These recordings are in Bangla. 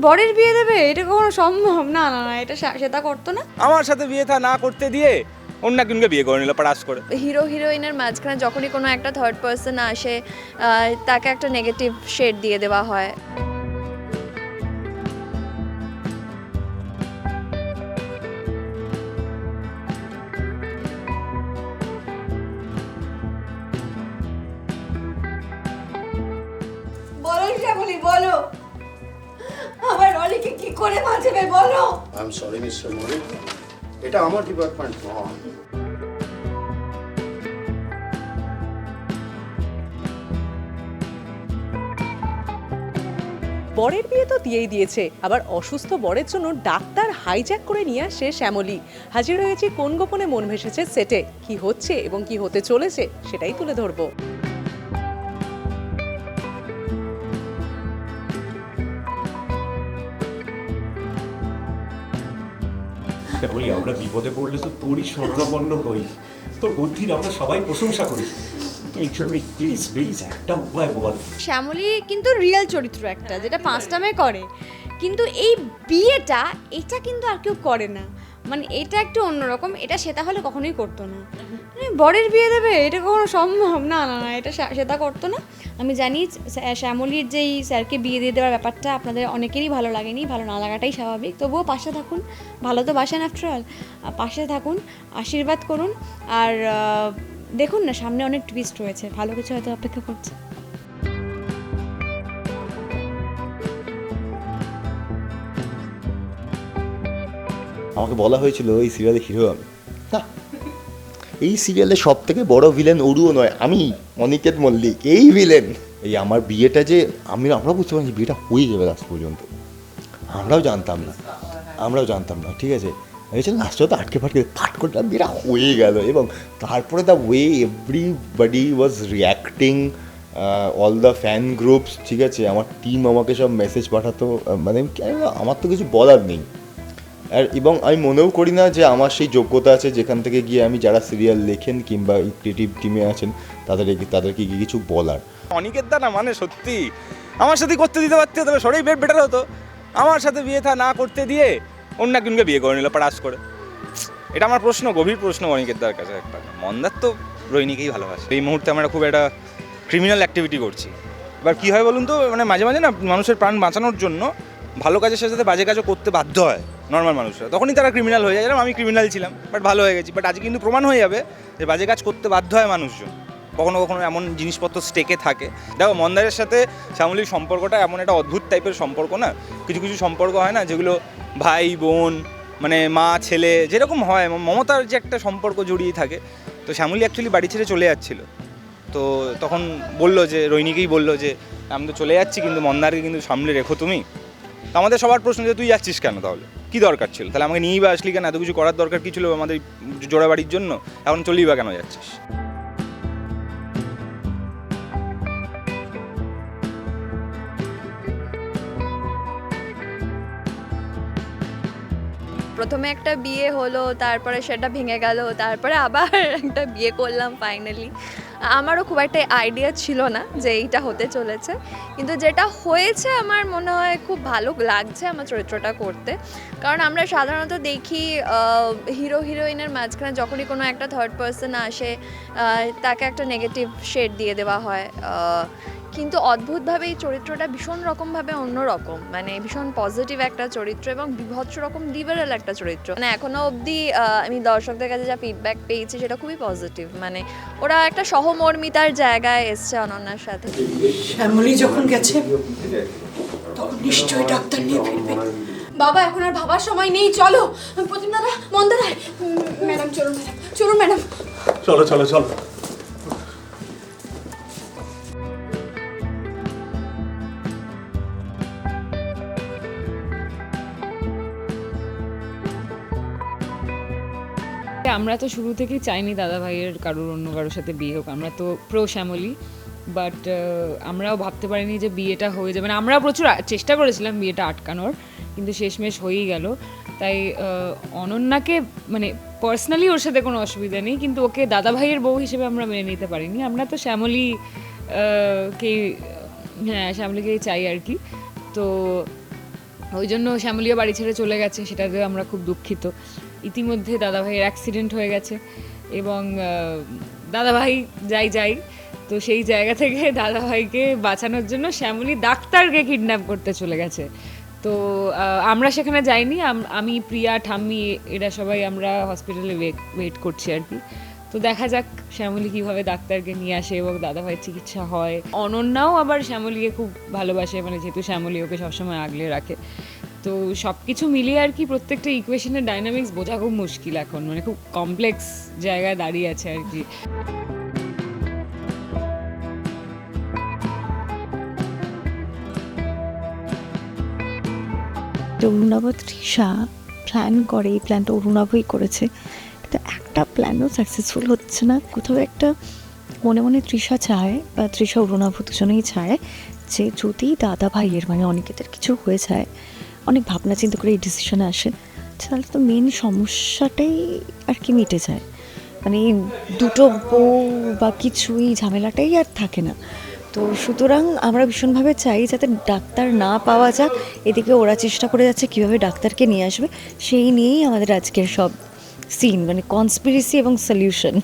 বরের বিয়ে দেবে এটা কখনো সম্ভব? না না না এটা সে- সেটা করতো না। আমার সাথে বিয়ে থা না করতে দিয়ে অন্য একজনকে বিয়ে করে নিল পাড়াস করে। হিরো হিরোইনের মাঝখানে যখনই কোনো একটা থার্ড পার্সন আসে আহ, তাকে একটা নেগেটিভ শেড দিয়ে দেওয়া হয়। কি করে বাঁচাবে বলো? আই এম সরি মিস্টার এটা আমার ডিপার্টমেন্ট নয়। বরের বিয়ে তো দিয়েই দিয়েছে। আবার অসুস্থ বরের জন্য ডাক্তার হাইজ্যাক করে নিয়ে আসে শ্যামলী। হাজির হয়েছে কোন গোপনে মন ভেসেছে সেটে। কি হচ্ছে এবং কি হতে চলেছে সেটাই তুলে ধরবো। বলি আমরা বিপদে পড়লে তো তোরই স্বর্ণপন্ন হই। তোর বুদ্ধির আমরা সবাই প্রশংসা করি। এই চলবি প্লিজ প্লিজ একটা বল। শ্যামলী কিন্তু রিয়েল চরিত্র একটা, যেটা পাঁচটা মেয়ে করে। কিন্তু এই বিয়েটা, এটা কিন্তু আর কেউ করে না। মানে এটা একটু অন্যরকম, এটা সেটা হলে কখনোই করতো না। বরের বিয়ে দেবে, এটা কখনো সম্ভব? না না না, এটা সেটা করতো না। আমি জানি শ্যা- শ্যামলীর যেই স্যারকে বিয়ে দিয়ে দেওয়ার ব্যাপারটা আপনাদের অনেকেরই ভালো লাগেনি, ভালো না লাগাটাই স্বাভাবিক। তবুও পাশে থাকুন, ভালো তো বাসেন আফটার অল পাশে থাকুন, আশীর্বাদ করুন, আর দেখুন না, সামনে অনেক টুইস্ট রয়েছে, ভালো কিছু হয়তো অপেক্ষা করছে। আমাকে বলা হয়েছিল, এই সিরিয়ালে হিরো আমি। না। এই সিরিয়ালে সব থেকে বড় ভিলেন অরুও নয়, আমি, অনিকেত মল্লিক, এই ভিলেন এই আমার বিয়েটা যে, আমি আমরা বুঝতে পারছি বিয়েটা হয়ে যাবে লাস্ট পর্যন্ত। আমরাও জানতাম না। আমরাও জানতাম না, ঠিক আছে? ভেবেছিলাম লাস্টে তো আটকে ফাটকে ফাট করলাম বিয়েটা হয়ে গেল। এবং তারপরে the way everybody was reacting all the fan groups ঠিক আছে? আমার টিম আমাকে সব মেসেজ পাঠাতো মানে আমার তো কিছু বলার নেই। আর এবং আমি মনেও করি না যে আমার সেই যোগ্যতা আছে যেখান থেকে গিয়ে আমি যারা সিরিয়াল লেখেন কিংবা ক্রিয়েটিভ টিমে আছেন তাদের তাদেরকে গিয়ে কিছু বলার। অনিকের দা না মানে সত্যি। আমার সাথে করতে দিতে পারতে, তবে সরেই বেট বেটার হতো। আমার সাথে বিয়ে থা না করতে দিয়ে অন্য একজনকে বিয়ে করে নিল, পারাস করে। এটা আমার প্রশ্ন, গভীর প্রশ্ন অনিকের দার কাছে একটা। মন্দার তো রোহিণীকেই ভালোবাসে। এই মুহূর্তে আমরা খুব একটা ক্রিমিনাল অ্যাক্টিভিটি করছি। এবার কী হয় বলুন তো মানে মাঝে মাঝে না মানুষের প্রাণ বাঁচানোর জন্য ভালো কাজের সাথে সাথে বাজে কাজও করতে বাধ্য হয়। নর্মাল মানুষরা। তখনই তারা ক্রিমিনাল হয়ে যায়। আমি ক্রিমিনাল ছিলাম বাট ভালো হয়ে গেছি। বাট আজকে কিন্তু প্রমাণ হয়ে যাবে যে বাজে কাজ করতে বাধ্য হয় মানুষজন। কখনো কখনো এমন জিনিসপত্র স্টেকে থাকে। দেখো, মন্দারের সাথে শ্যামলির সম্পর্কটা এমন একটা অদ্ভুত টাইপের সম্পর্ক না? কিছু কিছু সম্পর্ক হয় না, যেগুলো ভাই, বোন মানে মা, ছেলে, যেরকম হয় মমতার যে একটা সম্পর্ক জড়িয়ে থাকে। তো শ্যামলি অ্যাকচুয়ালি বাড়ি ছেড়ে চলে যাচ্ছিল। তো তখন বলল যে রৈনিকেই বলল যে, আমি তো চলে যাচ্ছি, কিন্তু মন্দারকে কিন্তু সামলে রেখো তুমি। তো আমাদের সবার প্রশ্ন যে, তুই যাচ্ছিস কেন তাহলে? কী দরকার ছিল? তাহলে আমাকে নিয়েই বা আসলি কেন? এত কিছু করার দরকার কি ছিল আমাদের জোড়া বাড়ির জন্য? এখন চলেই বা কেন যাচ্ছিস? প্রথমে একটা বিয়ে হলো, তারপরে সেটা ভেঙে গেল, তারপরে আবার একটা বিয়ে করলাম ফাইনালি আমারও খুব একটা আইডিয়া ছিল না যে এইটা হতে চলেছে। কিন্তু যেটা হয়েছে আমার মনে হয় খুব ভালো লাগছে আমার চরিত্রটা করতে। কারণ আমরা সাধারণত দেখি হিরো হিরোইনের মাঝখানে যখনই কোনো একটা থার্ড পার্সন আসে তাকে একটা নেগেটিভ শেড দিয়ে দেওয়া হয়। কিন্তু অদ্ভুতভাবে এই চরিত্রটা ভীষণ রকমভাবে অন্যরকম। মানে ভীষণ পজিটিভ একটা চরিত্র এবং বিভৎস রকম লিবারেল একটা চরিত্র। মানে এখনও অবধি আমি দর্শকদের কাছে যা ফিডব্যাক পেয়েছি সেটা খুবই পজিটিভ মানে ওরা একটা সহমর্মিতার জায়গায় এসছে অনন্যার সাথে। শ্যামলী যখন গেছে তখন নিশ্চয়ই ডাক্তার নিয়ে ফিরবে। বাবা এখন আর ভাবার সময় নেই চলো। প্রতিম দাদা মন্দাদা। ম্যাডাম চলুন ম্যাডাম চলুন ম্যাডাম। চলো চলো চলো। আমরা তো শুরু থেকেই চাইনি দাদা ভাইয়ের কারোর অন্য কারোর সাথে বিয়ে হোক। আমরা তো প্রো শ্যামলি বাট আমরাও ভাবতে পারিনি যে বিয়েটা হয়ে যাবে। মানে আমরাও প্রচুর চেষ্টা করেছিলাম বিয়েটা আটকানোর, কিন্তু শেষমেশ হয়েই গেল। তাই অনন্যাকে মানে পার্সোনালি ওর সাথে কোনো অসুবিধা নেই, কিন্তু ওকে দাদা ভাইয়ের বউ হিসেবে আমরা মেনে নিতে পারিনি। আমরা তো শ্যামলি কে হ্যাঁ শ্যামলিকেই চাই আর কি। তো ওই জন্য শ্যামলীয় বাড়ি ছেড়ে চলে গেছে সেটাতে আমরা খুব দুঃখিত। ইতিমধ্যে দাদাভাইয়ের অ্যাক্সিডেন্ট হয়ে গেছে এবং দাদাভাই যাই যাই, তো সেই জায়গা থেকে দাদাভাইকে বাঁচানোর জন্য শ্যামলী ডাক্তারকে কিডন্যাপ করতে চলে গেছে। তো আমরা সেখানে যাইনি, আমি প্রিয়া, ঠাম্মি, এরা সবাই আমরা হসপিটালে ওয়েট করছি আর কি। তো দেখা যাক শ্যামলী কীভাবে ডাক্তারকে নিয়ে আসে এবং দাদাভাইয়ের চিকিৎসা হয়। অনন্যাও আবার শ্যামলীকে খুব ভালোবাসে মানে যেহেতু শ্যামলী ওকে সবসময় আগলে রাখে। তো সব কিছু মিলিয়ে আর কি প্রত্যেকটা ইকুয়েশনের ডাইনামিক্স বোঝা খুব মুশকিল এখন মানে খুব কমপ্লেক্স জায়গায় দাঁড়িয়ে আছে আর কি। অরুণাভ তৃষা প্ল্যান করে, এই প্ল্যানটা অরুণাভই করেছে। একটা প্ল্যানও সাকসেসফুল হচ্ছে না। কোথাও একটা মনে মনে তৃষা চায় বা তৃষা অরুণাভ দুজনেই চায় যে যদি দাদা ভাইয়ের মানে অনেকেদের কিছু হয়ে যায়, অনেক ভাবনা চিন্তা করে এই ডিসিশনে আসে, তাহলে তো মেন সমস্যাটাই আর কি মিটে যায়। মানে দুটো বউ বা কিছুই ঝামেলাটাই আর থাকে না। তো সুতরাং আমরা ভীষণভাবে চাই যাতে ডাক্তার না পাওয়া যাক, এদিকে ওরা চেষ্টা করে যাচ্ছে কীভাবে ডাক্তারকে নিয়ে আসবে, সেই নিয়েই আমাদের আজকের সব সিন মানে কনস্পিরেসি এবং সলিউশন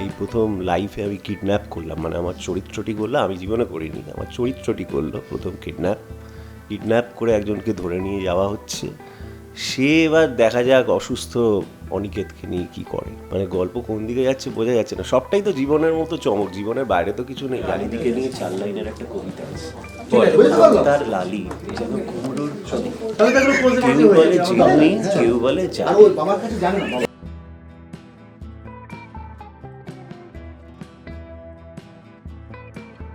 এই প্রথম লাইফে আমি কিডন্যাপ করলাম মানে আমার চরিত্রটি করল আমি জীবনে করিনি। আমার চরিত্রটি করল প্রথম কিডন্যাপ কিডন্যাপ করে একজনকে ধরে নিয়ে যাওয়া হচ্ছে। সে এবার দেখা যাক অসুস্থ অনিকেতকে নিয়ে কি করে। মানে গল্প কোন দিকে যাচ্ছে বোঝা যাচ্ছে না। সবটাই তো জীবনের মতো চমক জীবনের বাইরে তো কিছু নেই। লালিদিকে নিয়ে চার লাইনের একটা কবিতা আছে। তার লালি যেন কুমড়োর চলে কেউ বলে চিমনি কেউ বলে জালি জানে